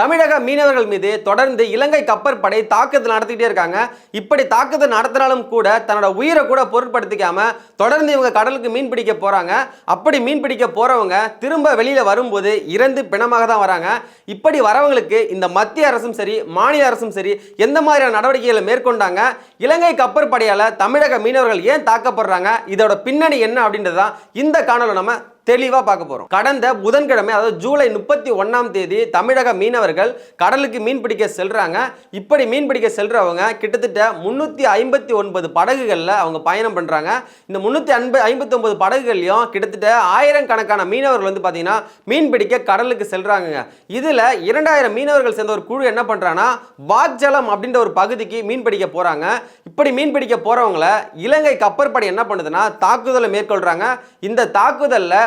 தமிழக மீனவர்கள் மீது தொடர்ந்து இலங்கை கப்பற்படை தாக்குதல் நடத்திக்கிட்டே இருக்காங்க. இப்படி தாக்குதல் நடத்தினாலும் கூட தன்னோட உயிரை கூட பொருட்படுத்திக்காம தொடர்ந்து இவங்க கடலுக்கு மீன் பிடிக்க போறாங்க. அப்படி மீன் பிடிக்க போறவங்க திரும்ப வெளியில வரும்போது இறந்து பிணமாக தான் வராங்க. இப்படி வரவங்களுக்கு இந்த மத்திய அரசும் சரி மாநில அரசும் சரி எந்த மாதிரியான நடவடிக்கைகளை மேற்கொண்டாங்க? இலங்கை கப்பற்படையால தமிழக மீனவர்கள் ஏன் தாக்கப்படுறாங்க? இதோட பின்னணி என்ன அப்படின்றதான் இந்த காணொலி நம்ம தெளிவாக பார்க்க போகிறோம் கடந்த புதன்கிழமை அதாவது ஜூலை முப்பத்தி ஒன்றாம் தேதி தமிழக மீனவர்கள் கடலுக்கு மீன் பிடிக்க செல்கிறாங்க இப்படி மீன் பிடிக்க செல்கிறவங்க கிட்டத்தட்ட முந்நூற்றி ஐம்பத்தி ஒன்பது படகுகளில் அவங்க பயணம் பண்ணுறாங்க இந்த முந்நூற்றி ஐம்பது ஐம்பத்தி ஒன்பது படகுகள்லையும் கிட்டத்தட்ட ஆயிரக்கணக்கான மீனவர்கள் வந்து பார்த்தீங்கன்னா மீன் பிடிக்க கடலுக்கு செல்கிறாங்க இதில் இரண்டாயிரம் மீனவர்கள் சேர்ந்த ஒரு குழு என்ன பண்ணுறாங்கன்னா வாக்ஜலம் அப்படின்ற ஒரு பகுதிக்கு மீன் பிடிக்க போகிறாங்க இப்படி மீன் பிடிக்க போகிறவங்கள இலங்கை கப்பற்படை என்ன பண்ணுதுன்னா தாக்குதலை மேற்கொள்கிறாங்க இந்த தாக்குதலில்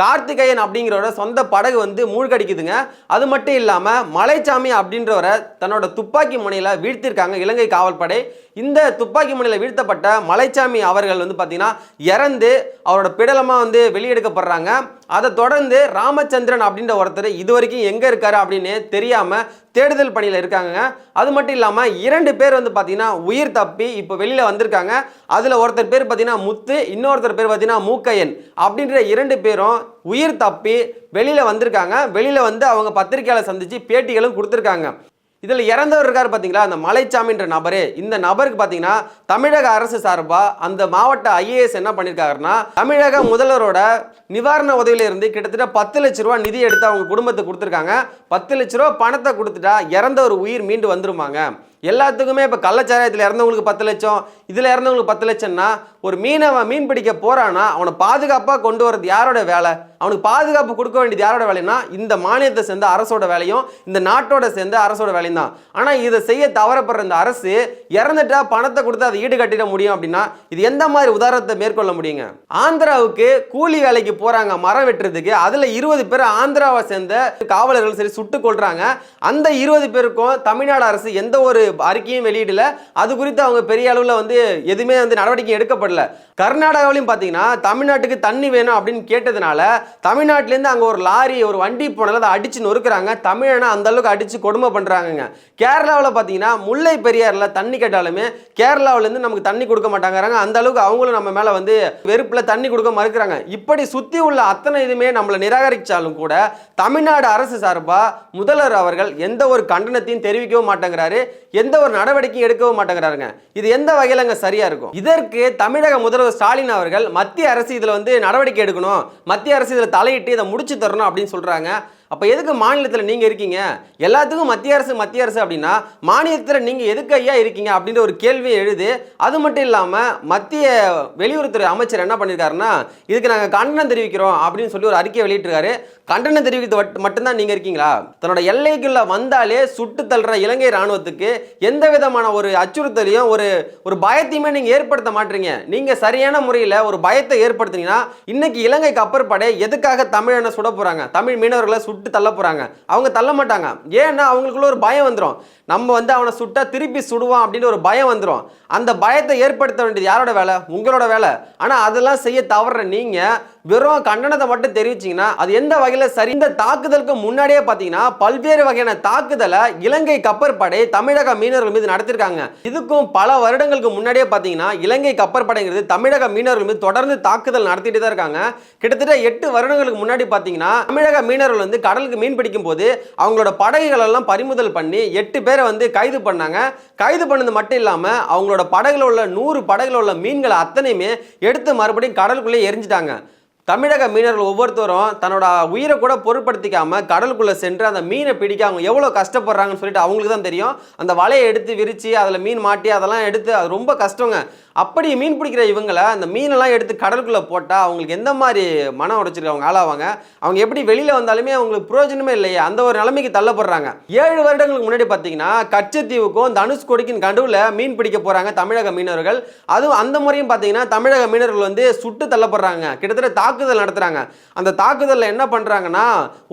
கார்த்திகேயன் அப்படிங்கிறவர சொந்த படகு வந்து மூழ்கடிக்குதுங்க. அது மட்டும் இல்லாமல் மலைச்சாமி அப்படின்றவரை தன்னோட துப்பாக்கி முனையில் வீழ்த்திருக்காங்க இலங்கை காவல்படை. இந்த துப்பாக்கி முனையில் வீழ்த்தப்பட்ட மலைச்சாமி அவர்கள் வந்து பார்த்தீங்கன்னா இறந்து அவரோட பிடலமாக வந்து வெளியெடுக்கப்படுறாங்க. அதை தொடர்ந்து ராமச்சந்திரன் அப்படின்ற ஒருத்தர் இது வரைக்கும் எங்கே இருக்காரு அப்படின்னு தெரியாமல் தேடுதல் பணியில் இருக்காங்க அது மட்டும் இல்லாமல் இரண்டு பேர் வந்து பார்த்திங்கன்னா உயிர் தப்பி இப்போ வெளியில் வந்திருக்காங்க. அதில் ஒருத்தர் பேர் பார்த்திங்கன்னா முத்து இன்னொருத்தர் பேர் பார்த்திங்கன்னா மூக்கையன். அப்படின்ற இரண்டு பேரும் உயிர் தப்பி வெளியில் வந்திருக்காங்க. வெளியில் வந்து அவங்க பத்திரிக்கையாளர் சந்தித்து பேட்டிகளும் கொடுத்துருக்காங்க. இதில் இறந்தவர் இருக்கார் பார்த்தீங்களா அந்த மலைச்சாமின்ற நபரு. இந்த நபருக்கு பார்த்தீங்கன்னா தமிழக அரசு சார்பாக அந்த மாவட்ட ஐஏஎஸ் என்ன பண்ணியிருக்காருன்னா தமிழக முதல்வரோட நிவாரண உதவியிலிருந்து கிட்டத்தட்ட பத்து லட்ச ரூபா நிதி எடுத்து அவங்க குடும்பத்துக்கு கொடுத்துருக்காங்க. பத்து லட்ச ரூபா பணத்தை கொடுத்துட்டா இறந்த ஒரு உயிர் மீண்டு வந்துருமாங்க. எல்லாத்துக்குமே இப்போ கள்ளச்சாராயத்தில் இறந்தவங்களுக்கு பத்து லட்சம் இதில் இறந்தவங்களுக்கு பத்து லட்சம்னா ஒரு மீனவன் மீன் பிடிக்க போகிறான்னா அவனை பாதுகாப்பாக கொண்டு வரது யாரோட வேலை? அவனுக்கு பாதுகாப்பு கொடுக்க வேண்டியது யாரோட வேலைன்னா இந்த மாநிலத்தை சேர்ந்த அரசோட வேலையும் இந்த நாட்டோட சேர்ந்த அரசோட வேலையும் தான். ஆனால் இதை செய்ய தவறப்படுற இந்த அரசு இறந்துட்டா பணத்தை கொடுத்து அதை ஈடு கட்டிட முடியும் அப்படின்னா இது எந்த மாதிரி உதாரணத்தை மேற்கொள்ள முடியுங்க? ஆந்திராவுக்கு கூலி வேலைக்கு போகிறாங்க மரம் வெட்டுறதுக்கு அதில் இருபது பேர் ஆந்திராவை சேர்ந்த காவலர்கள் சரி சுட்டு கொள்றாங்க அந்த இருபது பேருக்கும் தமிழ்நாடு அரசு எந்த ஒரு அறிக்கையும் வெளியிடல. அது குறித்து அவங்க பெரிய அளவில் வந்து எதுவுமே வந்து நடவடிக்கை எடுக்கப்படல. கர்நாடகாவிலையும் பார்த்தீங்கன்னா தமிழ்நாட்டுக்கு தண்ணி வேணும் அப்படின்னு கேட்டதுனால தமிழ்நாட்டிலேருந்து அங்கே ஒரு லாரி ஒரு வண்டி போனதில் அதை அடிச்சு நொறுக்கிறாங்க. தமிழனை அந்த அளவுக்கு அடிச்சு கொடுமை பண்ணுறாங்கங்க கேரளாவில் பார்த்தீங்கன்னா முல்லை பெரியாரில் தண்ணி கேட்டாலுமே கேரளாவிலேருந்து நமக்கு தண்ணி கொடுக்க மாட்டாங்கிறாங்க. அந்த அளவுக்கு அவங்களும் நம்ம மேலே வந்து வெறுப்பில் தண்ணி கொடுக்க மறுக்கிறாங்க. இப்படி சுற்றி உள்ள அத்தனை இதுமே நம்மளை நிராகரிச்சாலும் கூட தமிழ்நாடு அரசு சார்பாக முதல்வர் அவர்கள் எந்த ஒரு கண்டனத்தையும் தெரிவிக்கவும் மாட்டேங்கிறாரு. எந்த ஒரு நடவடிக்கையும் எடுக்கவும் மாட்டேங்கிறாருங்க. இது எந்த வகையில் அங்கே சரியாக இருக்கும்? இதற்கு தமிழக முதல்வர் ஸ்டாலின் அவர்கள் மத்திய அரசு இதில் வந்து நடவடிக்கை எடுக்கணும். மத்திய அரசு இதில் தலையிட்டு இதை முடிச்சு தரணும் அப்படின்னு சொல்றாங்க. அப்போ எதுக்கு மாநிலத்தில் நீங்கள் இருக்கீங்க? எல்லாத்துக்கும் மத்திய அரசு மத்திய அரசு அப்படின்னா மாநிலத்தில் நீங்கள் எதுக்கு ஐயா இருக்கீங்க அப்படின்ற ஒரு கேள்வி எழுது அது மட்டும் இல்லாமல் மத்திய வெளியுறவுத்துறை அமைச்சர் என்ன பண்ணியிருக்காருன்னா இதுக்கு நாங்கள் கண்டனம் தெரிவிக்கிறோம் அப்படின்னு சொல்லி ஒரு அறிக்கை வெளியிட்டிருக்காரு. கண்டனம் தெரிவிக்கிறது மட்டும்தான் நீங்கள் இருக்கீங்களா? தன்னோட எல்லைக்குள்ளே வந்தாலே சுட்டு தள்ளுற இலங்கை ராணுவத்துக்கு எந்த விதமான ஒரு அச்சுறுத்தலையும் ஒரு ஒரு பயத்தையுமே நீங்கள் ஏற்படுத்த மாட்டீங்க. நீங்கள் சரியான முறையில் ஒரு பயத்தை ஏற்படுத்தினீங்கன்னா இன்னைக்கு இலங்கை கப்பற்படை எதுக்காக தமிழனை சுட போகிறாங்க தமிழ் மீனவர்களை சுட்டு தள்ள போகிறாங்க அவங்க தள்ள மாட்டாங்க. ஏன்னா அவங்களுக்குள்ள ஒரு பயம் வந்துடும் நம்ம வந்து அவனை சுட்டா திருப்பி சுடுவான் அப்படின்னு ஒரு பயம் வந்துடும் அந்த பயத்தை ஏற்படுத்த வேண்டியது யாரோட வேலை? உங்களோட வேலை. ஆனால் அதெல்லாம் செய்ய தவற நீங்கள் வெறும் கண்டனத்தை மட்டும் தெரிவிச்சீங்கன்னா அது எந்த வகையில் சரி? இந்த தாக்குதலுக்கு முன்னாடியே பார்த்தீங்கன்னா பல்வேறு வகையான தாக்குதலை இலங்கை கப்பற்படை தமிழக மீனவர்கள் மீது நடத்திருக்காங்க. இதுக்கும் பல வருடங்களுக்கு முன்னாடியே பார்த்தீங்கன்னா இலங்கை கப்பற்படைங்கிறது தமிழக மீனவர்கள் மீது தொடர்ந்து தாக்குதல் நடத்திட்டு தான் இருக்காங்க. கிட்டத்தட்ட எட்டு வருடங்களுக்கு முன்னாடி பார்த்தீங்கன்னா தமிழக மீனவர்கள் வந்து கடலுக்கு மீன் பிடிக்கும் போது அவங்களோட படகுகள் எல்லாம் பறிமுதல் பண்ணி எட்டு பேரை வந்து கைது பண்ணாங்க. கைது பண்ணது மட்டும் இல்லாமல் அவங்களோட படகுல உள்ள நூறு படகுல உள்ள மீன்களை அத்தனையுமே எடுத்து மறுபடியும் கடலுக்குள்ளே எரிஞ்சிட்டாங்க. தமிழக மீனவர்கள் ஒவ்வொருத்தரும் தன்னோட உயிரை கூட பொருட்படுத்திக்காம கடலுக்குள்ளே சென்று அந்த மீனை பிடிக்க அவங்க எவ்வளோ கஷ்டப்படுறாங்கன்னு சொல்லிட்டு அவங்களுக்கு தான் தெரியும். அந்த வலையை எடுத்து விரித்து அதில் மீன் மாட்டி அதெல்லாம் எடுத்து அது ரொம்ப கஷ்டங்க. அப்படி மீன் பிடிக்கிற இவங்களை அந்த மீனெல்லாம் எடுத்து கடலுக்குள்ளே போட்டால் அவங்களுக்கு எந்த மாதிரி மனம் உடைச்சிருக்கவங்க ஆளாவாங்க? அவங்க எப்படி வெளியில் வந்தாலுமே அவங்களுக்கு பிரயோஜனமே இல்லையே. அந்த ஒரு நிலைமைக்கு தள்ளப்படுறாங்க. ஏழு வருடங்களுக்கு முன்னாடி பார்த்தீங்கன்னா கச்சத்தீவுக்கும் தனுஷ்கோடிக்கும் கடுவில் மீன் பிடிக்க போகிறாங்க தமிழக மீனவர்கள். அதுவும் அந்த முறையும் பார்த்தீங்கன்னா தமிழக மீனவர்கள் வந்து சுட்டு தள்ளப்படுறாங்க. கிட்டத்தட்ட தாக்குதல் நடத்துகிறாங்க அந்த தாக்குதலில் என்ன பண்ணுறாங்கன்னா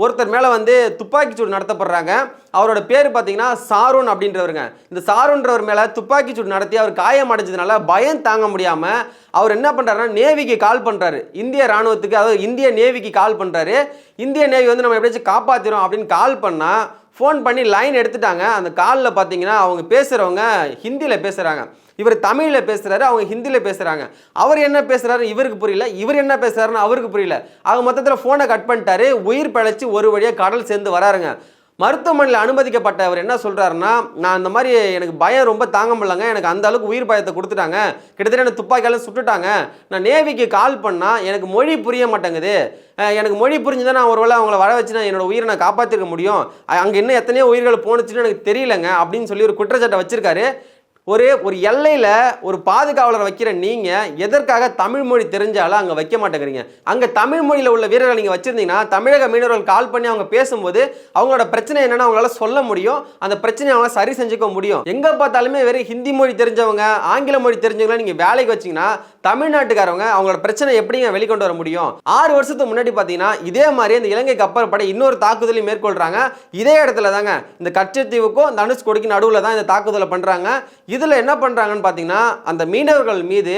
ஒருத்தர் மேலே வந்து துப்பாக்கி சூடு நடத்தப்படுறாங்க. அவரோட பேர் பார்த்தீங்கன்னா சாரூன் அப்படின்றவருங்க. இந்த சாரூன்றவர் மேலே துப்பாக்கி சூடு நடத்தி அவர் காயம் அடைஞ்சதுனால பயம் தாங்க முடியாமல் அவர் என்ன பண்ணுறாருன்னா நேவிக்கு கால் பண்ணுறாரு இந்திய ராணுவத்துக்கு அதாவது இந்திய நேவிக்கு கால் பண்ணுறாரு இந்திய நேவி வந்து நம்ம எப்படியாச்சும் காப்பாற்றிடும் அப்படின்னு கால் பண்ணால் ஃபோன் பண்ணி லைன் எடுத்துட்டாங்க. அந்த காலில் பார்த்தீங்கன்னா அவங்க பேசுகிறவங்க ஹிந்தியில் பேசுகிறாங்க இவர் தமிழில் பேசுகிறாரு அவங்க ஹிந்தியில் பேசுகிறாங்க அவர் என்ன பேசுகிறாரு இவருக்கு புரியல. இவர் என்ன பேசுகிறாருன்னு அவருக்கு புரியல. அவங்க மொத்தத்தில் ஃபோனை கட் பண்ணிட்டாரு. உயிர் பிழைச்சி ஒரு வழியாக கடல் சேர்ந்து வராருங்க. மருத்துவமனையில் அனுமதிக்கப்பட்ட அவர் என்ன சொல்கிறாருன்னா நான் இந்த மாதிரி எனக்கு பயம் ரொம்ப தாங்க முடியலங்க. எனக்கு அந்த அளவுக்கு உயிர் பயத்தை கொடுத்துட்டாங்க. கிட்டத்தட்ட எனக்கு துப்பாக்கியால் சுட்டுட்டாங்க. நான் நேவிக்கு கால் பண்ணால் எனக்கு மொழி புரிய மாட்டேங்குது. எனக்கு மொழி புரிஞ்சுதான் நான் ஒருவேளை அவங்கள வர வச்சு நான் என்னோட உயிரை நான் காப்பாற்றிருக்க முடியும். அங்கே இன்னும் எத்தனையோ உயிர்கள் போணுச்சுன்னு எனக்கு தெரியலங்க. அப்படின்னு சொல்லி ஒரு குற்றச்சாட்டை வச்சிருக்காரு. ஒரு ஒரு எல்லையில் ஒரு பாதுகாவலரை வைக்கிற நீங்கள் எதற்காக தமிழ் மொழி தெரிஞ்சாலும் அங்கே வைக்க மாட்டேங்கிறீங்க? அங்கே தமிழ் மொழியில் உள்ள வீரர்கள் நீங்கள் வச்சுருந்தீங்கன்னா தமிழக மீனவர்கள் கால் பண்ணி அவங்க பேசும்போது அவங்களோட பிரச்சனை என்னென்னு அவங்களால சொல்ல முடியும். அந்த பிரச்சனையை அவங்கள சரி செஞ்சுக்க முடியும். எங்கே பார்த்தாலுமே வெறும் ஹிந்தி மொழி தெரிஞ்சவங்க ஆங்கில மொழி தெரிஞ்சவங்கள நீங்கள் வேலைக்கு வச்சீங்கன்னா தமிழ்நாட்டுக்காரவங்க அவங்களோட பிரச்சனை எப்படிங்க வெளிக்கொண்டு வர முடியும்? ஆறு வருஷத்துக்கு முன்னாடி பார்த்தீங்கன்னா இதே மாதிரி இந்த இலங்கை கப்பல் படை இன்னொரு தாக்குதலையும் மேற்கொள்கிறாங்க இதே இடத்துல தாங்க இந்த கச்சத்தீவுக்கும் தனுஷ்கோடிக்கு நடுவில் தான் இந்த தாக்குதலை பண்ணுறாங்க இதில் என்ன பண்ணுறாங்கன்னு பார்த்தீங்கன்னா அந்த மீனவர்கள் மீது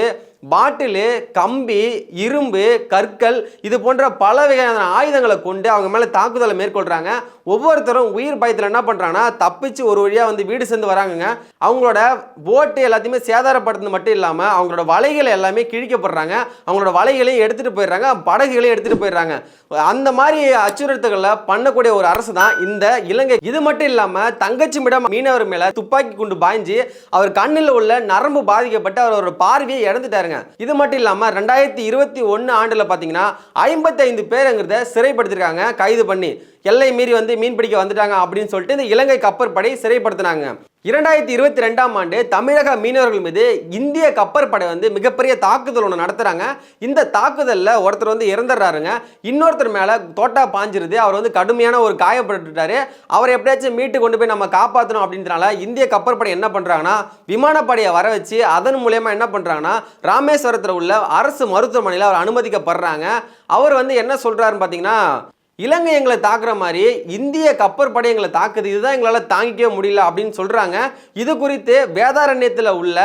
பாட்டிலு கம்பி இரும்பு கற்கள் இது போன்ற பல வகையான ஆயுதங்களை கொண்டு அவங்க மேலே தாக்குதலை மேற்கொள்கிறாங்க ஒவ்வொருத்தரும் உயிர் பயத்தில் என்ன பண்ணுறாங்கன்னா தப்பிச்சு ஒரு வழியாக வந்து வீடு சேர்ந்து வராங்கங்க. அவங்களோட போட்டு எல்லாத்தையுமே சேதாரப்படுத்துறது மட்டும் இல்லாமல் அவங்களோட வலைகளை எல்லாமே கிழிக்கப்படுறாங்க. அவங்களோட வலைகளையும் எடுத்துகிட்டு போயிடுறாங்க. படகுகளையும் எடுத்துகிட்டு போயிடுறாங்க. அந்த மாதிரி அச்சுறுத்தல்களை பண்ணக்கூடிய ஒரு அரசு தான் இந்த இலங்கை. இது மட்டும் இல்லாமல் தங்கச்சிமிடம் மீனவர் மேலே துப்பாக்கி குண்டு பாய்ஞ்சு அவர் கண்ணில் உள்ள நரம்பு பாதிக்கப்பட்டு அவரோட பார்வையை இழந்துட்டாருங்க. இது மட்டும் இல்லாமல் ரெண்டாயிரத்தி இருபத்தி ஒன்று ஆண்டில் பார்த்தீங்கன்னா ஐம்பத்தைந்து பேருங்கிறத சிறைப்படுத்திருக்காங்க. கைது பண்ணி. எல்லை மீறி வந்து மீன் பிடிக்க வந்துட்டாங்க அப்படின்னு சொல்லிட்டு இந்த இலங்கை கப்பற்படை சிறைப்படுத்தினாங்க. இரண்டாயிரத்தி இருபத்தி ரெண்டாம் ஆண்டு தமிழக மீனவர்கள் மீது இந்திய கப்பற்படை வந்து மிகப்பெரிய தாக்குதல் ஒன்று நடத்துகிறாங்க இந்த தாக்குதலில் ஒருத்தர் வந்து இறந்துடுறாருங்க. இன்னொருத்தர் மேலே தோட்டா பாஞ்சிருது. அவர் வந்து கடுமையான ஒரு காயப்பட்டுட்டாரு. அவர் எப்படியாச்சும் மீட்டு கொண்டு போய் நம்ம காப்பாற்றணும் அப்படின்றனால இந்திய கப்பற்படை என்ன பண்ணுறாங்கன்னா விமானப்படையை வர வச்சு அதன் மூலயமா என்ன பண்ணுறாங்கன்னா ராமேஸ்வரத்தில் உள்ள அரசு மருத்துவமனையில் அவர் அனுமதிக்கப்படுறாங்க. அவர் வந்து என்ன சொல்கிறாருன்னு பார்த்தீங்கன்னா இலங்கை எங்களை தாக்குற மாதிரி இந்திய கப்பற்படை எங்களை தாக்குது இதுதான் எங்களால் தாங்கிக்கவே முடியல அப்படின்னு சொல்கிறாங்க இது குறித்து வேதாரண்யத்தில் உள்ள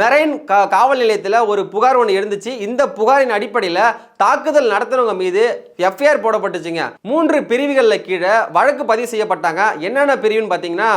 மெரைன் கா காவல் நிலையத்தில் ஒரு புகார் ஒன்று இருந்துச்சு. இந்த புகாரின் அடிப்படையில் தாக்குதல் நடத்துனவங்க மீது எஃப்ஐஆர் போடப்பட்டுச்சுங்க. மூன்று பிரிவுகளில் கீழே வழக்கு பதிவு செய்யப்பட்டாங்க. என்னென்ன பிரிவுன்னு பார்த்தீங்கன்னா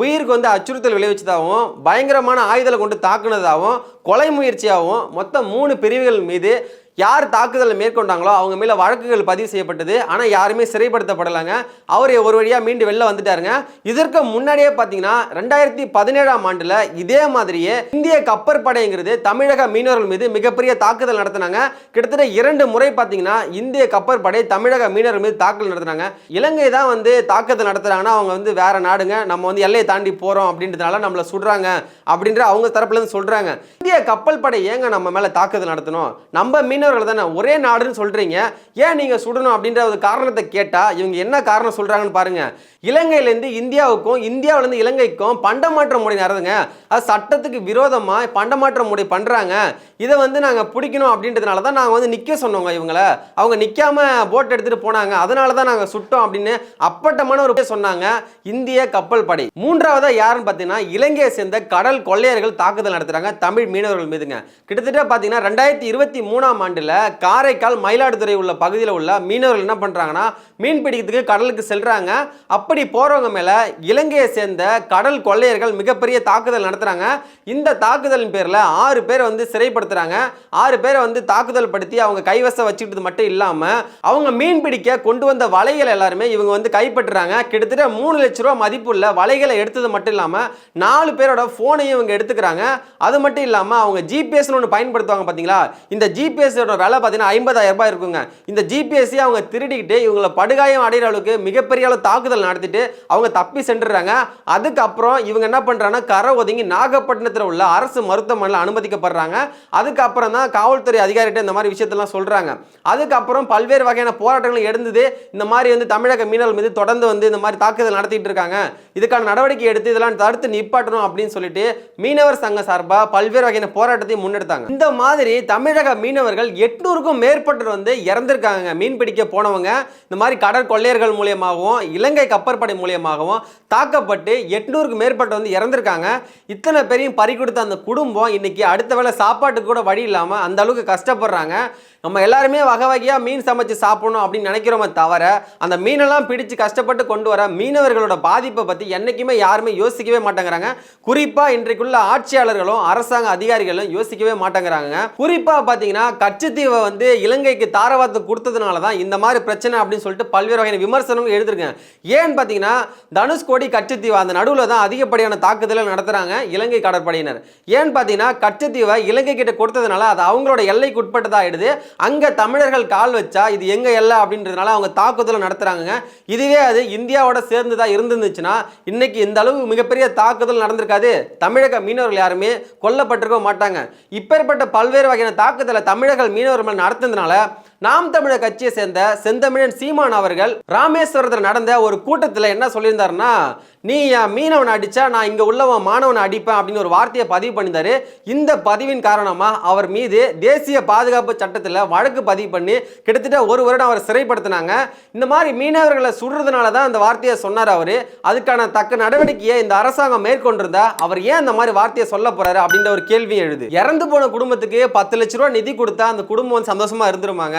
உயிருக்கு வந்து அச்சுறுத்தல் விளைவிச்சதாகவும் பயங்கரமான ஆயுதங்களை கொண்டு தாக்குனதாகவும் கொலை முயற்சியாகவும் மொத்தம் மூணு பிரிவுகள் மீது யார் தாக்குதலை மேற்கொண்டாங்களோ அவங்க மேலே வழக்குகள் பதிவு செய்யப்பட்டது. ஆனால் யாருமே சிறைப்படுத்தப்படலைங்க. அவர் ஒரு வழியாக மீண்டு வெளில வந்துட்டாருங்க. இதற்கு முன்னாடியே பார்த்தீங்கன்னா ரெண்டாயிரத்தி பதினேழாம் ஆண்டில் இதே மாதிரியே இந்திய கப்பற்படைங்கிறது தமிழக மீனவர்கள் மீது மிகப்பெரிய தாக்குதல் நடத்தினாங்க. கிட்டத்தட்ட இரண்டு முறை பார்த்தீங்கன்னா இந்திய கப்பற்படை தமிழக மீனவர்கள் மீது தாக்குதல் நடத்தினாங்க. இலங்கை தான் வந்து தாக்குதல் நடத்துகிறாங்கன்னா அவங்க வந்து வேற நாடுங்க. நம்ம வந்து எல்லையை தாண்டி போகிறோம் அப்படின்றதுனால நம்மளை சுடுறாங்க அப்படின்ற அவங்க தரப்புலேருந்து சொல்கிறாங்க இந்திய கப்பல் படை ஏங்க நம்ம மேலே தாக்குதல் நடத்தணும்? நம்ம மீன் மீனவர்கள் தானே? ஒரே நாடுன்னு சொல்கிறீங்க ஏன் நீங்கள் சுடணும் அப்படின்ற ஒரு காரணத்தை கேட்டால் இவங்க என்ன காரணம் சொல்கிறாங்கன்னு பாருங்கள் இலங்கையிலேருந்து இந்தியாவுக்கும் இந்தியாவிலேருந்து இலங்கைக்கும் பண்டமாற்ற முறை நடந்துங்க. அது சட்டத்துக்கு விரோதமாக பண்டமாற்ற முறை பண்ணுறாங்க இதை வந்து நாங்கள் பிடிக்கணும் அப்படின்றதுனால தான் நாங்கள் வந்து நிற்க சொன்னோங்க இவங்களை. அவங்க நிக்காம போட் எடுத்துகிட்டு போனாங்க. அதனால தான் நாங்கள் சுட்டோம் அப்படின்னு அப்பட்டமான ஒரு பேர் சொன்னாங்க இந்திய கப்பல் படை. மூன்றாவதாக யாருன்னு பார்த்தீங்கன்னா இலங்கையை சேர்ந்த கடல் கொள்ளையர்கள் தாக்குதல் நடத்துகிறாங்க தமிழ் மீனவர்கள் மீதுங்க. கிட்டத்தட்ட பார்த்தீங்கன்னா ரெண்டாயிரத்தி இருபத்தி மூணாம் ஆண்டு ஆண்டில் காரைக்கால் மயிலாடுதுறை உள்ள பகுதியில் உள்ள மீனவர்கள் என்ன பண்ணுறாங்கன்னா மீன் பிடிக்கிறதுக்கு கடலுக்கு செல்கிறாங்க அப்படி போகிறவங்க மேலே இலங்கையை சேர்ந்த கடல் கொள்ளையர்கள் மிகப்பெரிய தாக்குதல் நடத்துகிறாங்க இந்த தாக்குதலின் பேரில் ஆறு பேர் வந்து சிறைப்படுத்துகிறாங்க ஆறு பேரை வந்து தாக்குதல் படுத்தி அவங்க கைவசம் வச்சுக்கிட்டது மட்டும் இல்லாமல் அவங்க மீன் பிடிக்க கொண்டு வந்த வலைகள் எல்லாருமே இவங்க வந்து கைப்பற்றுறாங்க. கிட்டத்தட்ட மூணு லட்ச ரூபா மதிப்புள்ள வலைகளை எடுத்தது மட்டும் இல்லாமல் நாலு பேரோட ஃபோனையும் இவங்க எடுத்துக்கிறாங்க. அது மட்டும் இல்லாமல் அவங்க ஜிபிஎஸ்னு ஒன்று பயன்படுத்துவாங்க பார்த்தீங்களா இந்த ஜிபிஎஸ் ஜிபிஎஸோட விலை பார்த்தீங்கன்னா ஐம்பதாயிரம் ரூபாய் இருக்குங்க. இந்த ஜிபிஎஸ்சி அவங்க திருடிக்கிட்டு இவங்களை படுகாயம் அடைகிற அளவுக்கு மிகப்பெரிய அளவு தாக்குதல் நடத்திட்டு அவங்க தப்பி சென்றுறாங்க. அதுக்கப்புறம் இவங்க என்ன பண்ணுறாங்கன்னா கரை ஒதுங்கி நாகப்பட்டினத்தில் உள்ள அரசு மருத்துவமனையில் அனுமதிக்கப்படுறாங்க. அதுக்கப்புறம் தான் காவல்துறை அதிகாரிகிட்ட இந்த மாதிரி விஷயத்தெல்லாம் சொல்கிறாங்க அதுக்கப்புறம் பல்வேறு வகையான போராட்டங்கள் எடுந்தது இந்த மாதிரி வந்து தமிழக மீனவர்கள் மீது தொடர்ந்து வந்து இந்த மாதிரி தாக்குதல் நடத்திட்டு இருக்காங்க. இதுக்கான நடவடிக்கை எடுத்து இதெல்லாம் தடுத்து நிப்பாட்டணும் அப்படின்னு சொல்லிட்டு மீனவர் சங்க சார்பாக பல்வேறு வகையான போராட்டத்தை முன்னெடுத்தாங்க. இந்த மாதிரி தமிழக மீனவர்கள் எட்நூறுக்கும் மேற்பட்டவர் வந்து இறந்திருக்காங்க மீன் பிடிக்க போனவங்க. இந்த மாதிரி கடற்கொள்ளையர்கள் மூலியமாகவும் இலங்கை கப்பற்படை மூலியமாகவும் தாக்கப்பட்டு எட்நூறுக்கு மேற்பட்ட வந்து இறந்திருக்காங்க. இத்தனை பேரையும் பறி கொடுத்த அந்த குடும்பம் இன்னைக்கு அடுத்த வேளை சாப்பாட்டுக்கு கூட வழி இல்லாமல் அந்த அளவுக்கு கஷ்டப்படுறாங்க. நம்ம எல்லாருமே வகை வகையாக மீன் சமைச்சு சாப்பிடணும் அப்படின்னு நினைக்கிறோமே தவிர அந்த மீனெல்லாம் பிடிச்சு கஷ்டப்பட்டு கொண்டு வர மீனவர்களோட பாதிப்பை பற்றி என்றைக்குமே யாருமே யோசிக்கவே மாட்டேங்கிறாங்க. குறிப்பாக இன்றைக்குள்ள ஆட்சியாளர்களும் அரசாங்க அதிகாரிகளும் யோசிக்கவே மாட்டேங்கிறாங்க குறிப்பாக பார்த்தீங்கன்னா கட்சி கச்சத்தீவை வந்து இலங்கைக்கு தாரவாத்து கொடுத்ததுனால தான் இந்த மாதிரி பிரச்சனை அப்படின்னு சொல்லிட்டு பல்வேறு வகையான விமர்சனங்கள் எழுதிருக்கேன் ஏன்னு பார்த்தீங்கன்னா தனுஷ்கோடி கச்சத்தீவு அந்த நடுவில் தான் அதிகப்படியான தாக்குதலை நடத்துகிறாங்க இலங்கை கடற்படையினர். ஏன்னு பார்த்தீங்கன்னா கச்சத்தீவை இலங்கை கிட்ட கொடுத்ததுனால அது அவங்களோட எல்லைக்கு உட்பட்டதாகிடுது அங்கே தமிழர்கள் கால் வச்சா இது எங்க எல்லை அப்படின்றதுனால அவங்க தாக்குதலை நடத்துகிறாங்க இதுவே அது இந்தியாவோட சேர்ந்து தான் இருந்துருந்துச்சுன்னா இன்னைக்கு இந்த அளவு மிகப்பெரிய தாக்குதல் நடந்திருக்காது. தமிழக மீனவர்கள் யாருமே கொல்லப்பட்டிருக்க மாட்டாங்க. இப்பேற்பட்ட பல்வேறு வகையான தாக்குதலை தமிழர்கள் மீனவர்கள் மேல் நடத்துனதுனால நாம் தமிழர் கட்சியை சேர்ந்த செந்தமிழன் சீமான் அவர்கள் ராமேஸ்வரத்தில் நடந்த ஒரு கூட்டத்தில் என்ன சொல்லியிருந்தாருன்னா நீ என் மீனவனை அடித்தா நான் இங்கே உள்ளவன் மாணவனை அடிப்பேன் அப்படின்னு ஒரு வார்த்தையை பதிவு பண்ணியிருந்தாரு. இந்த பதிவின் காரணமாக அவர் மீது தேசிய பாதுகாப்பு சட்டத்தில் வழக்கு பதிவு பண்ணி கிட்டத்தட்ட ஒரு வருடம் அவர் சிறைப்படுத்தினாங்க. இந்த மாதிரி மீனவர்களை சுடுறதுனால தான் அந்த வார்த்தையை சொன்னார் அவர். அதுக்கான தக்க நடவடிக்கையை இந்த அரசாங்கம் மேற்கொண்டிருந்தா அவர் ஏன் அந்த மாதிரி வார்த்தையை சொல்ல போறாரு அப்படின்ற ஒரு கேள்வி எழுது. இறந்து போன குடும்பத்துக்கு பத்து லட்ச ரூபா நிதி கொடுத்தா அந்த குடும்பம் சந்தோஷமாக சந்தோஷமா இருந்துருமாங்க.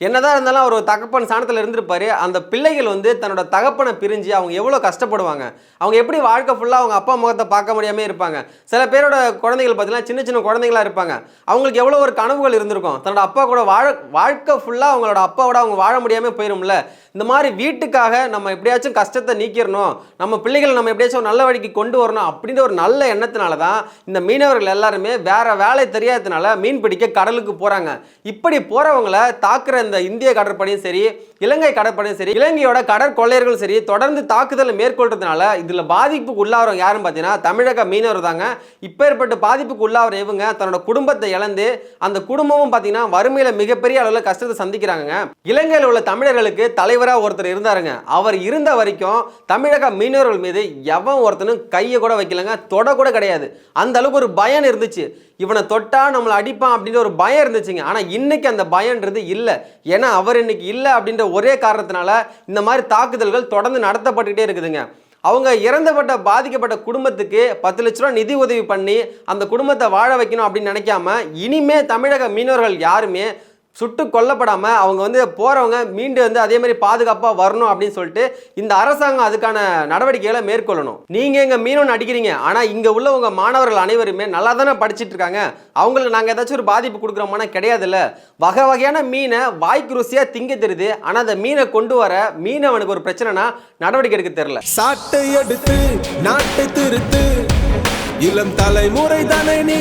என்னதான் இருந்தாலும் அவர் தகப்பன் சாணத்தில் இருந்திருப்பார். அந்த பிள்ளைகள் வந்து தன்னோட தகப்பனை பிரிஞ்சு அவங்க எவ்வளோ கஷ்டப்படுவாங்க? அவங்க எப்படி வாழ்க்கை ஃபுல்லாக அவங்க அப்பா முகத்தை பார்க்க முடியாம இருப்பாங்க. சில பேரோட குழந்தைகள் பார்த்தீங்கன்னா சின்ன சின்ன குழந்தைங்களா இருப்பாங்க. அவங்களுக்கு எவ்வளோ ஒரு கனவுகள் இருந்திருக்கும். தன்னோட அப்பா கூட வாழ வாழ்க்கை ஃபுல்லாக அவங்களோட அப்பாவோட அவங்க வாழ முடியாமல் போயிரும்ல. இந்த மாதிரி வீட்டுக்காக நம்ம எப்படியாச்சும் கஷ்டத்தை நீக்கிடணும். நம்ம பிள்ளைகளை நம்ம எப்படியாச்சும் ஒரு நல்ல வழிக்கு கொண்டு வரணும் அப்படின்ற ஒரு நல்ல எண்ணத்தினால தான் இந்த மீனவர்கள் எல்லாருமே வேற வேலை தெரியாததுனால மீன் பிடிக்க கடலுக்கு போகிறாங்க இப்படி போகிறவங்களை தாக்குற இந்த இந்திய கடற்படையும் சரி இலங்கை கடற்படையும் சரி இலங்கையோட கடற்கொள்ளையர்கள் சரி தொடர்ந்து தாக்குதலை மேற்கொள்றதுனால இதுல பாதிப்புக்கு உள்ளாகிறவங்க யாருன்னு பார்த்தீங்கன்னா தமிழக மீனவர் தாங்க. இப்பேற்பட்ட பாதிப்புக்கு உள்ளாகிற இவங்க தன்னோட குடும்பத்தை இழந்து அந்த குடும்பமும் பார்த்தீங்கன்னா வறுமையில மிகப்பெரிய அளவில் கஷ்டத்தை சந்திக்கிறாங்க இலங்கையில் உள்ள தமிழர்களுக்கு தலைவராக ஒருத்தர் இருந்தாருங்க. அவர் இருந்த வரைக்கும் தமிழக மீனவர்கள் மீது எவன் ஒருத்தனும் கையை கூட வைக்கலங்க. தொட கூட கிடையாது. அந்த அளவுக்கு ஒரு பயம் இருந்துச்சு. இவனை தொட்டா நம்மளை அடிப்பான் அப்படின்ற ஒரு பயம் இருந்துச்சுங்க. ஆனால் இன்னைக்கு அந்த பயம்ன்றது இல்லை. ஏன்னா அவர் இன்னைக்கு இல்லை அப்படின்ற ஒரே காரணத்தினால இந்த மாதிரி தாக்குதல்கள் தொடர்ந்து நடத்தப்பட்டுக்கிட்டே இருக்குதுங்க. அவங்க இறந்தப்பட்ட பாதிக்கப்பட்ட குடும்பத்துக்கு பத்து லட்ச ரூபா நிதி உதவி பண்ணி அந்த குடும்பத்தை வாழ வைக்கணும் அப்படின்னு நினைக்காம இனிமே தமிழக மீனவர்கள் யாருமே சுட்டு கொல்லப்படாமல் அவங்க வந்து போகிறவங்க மீண்டு வந்து அதே மாதிரி பாதுகாப்பாக வரணும் அப்படின்னு சொல்லிட்டு இந்த அரசாங்கம் அதுக்கான நடவடிக்கைகளை மேற்கொள்ளணும். நீங்கள் எங்கள் மீனவன் அடிக்கிறீங்க ஆனால் இங்கே உள்ளவங்க மாணவர்கள் அனைவருமே நல்லா தானே படிச்சுட்டு இருக்காங்க. அவங்களுக்கு நாங்கள் ஏதாச்சும் ஒரு பாதிப்பு கொடுக்குறோமானா கிடையாதுல்ல. வகை வகையான மீனை வாய்க்கு ருசியாக திங்க தெரியுது. ஆனால் அந்த மீனை கொண்டு வர மீனவனுக்கு ஒரு பிரச்சனைனா நடவடிக்கை எடுக்க தெரியல. சாட்டை எடுத்து நாட்டை திருத்து. இளம் தலைமுறை தானே நீ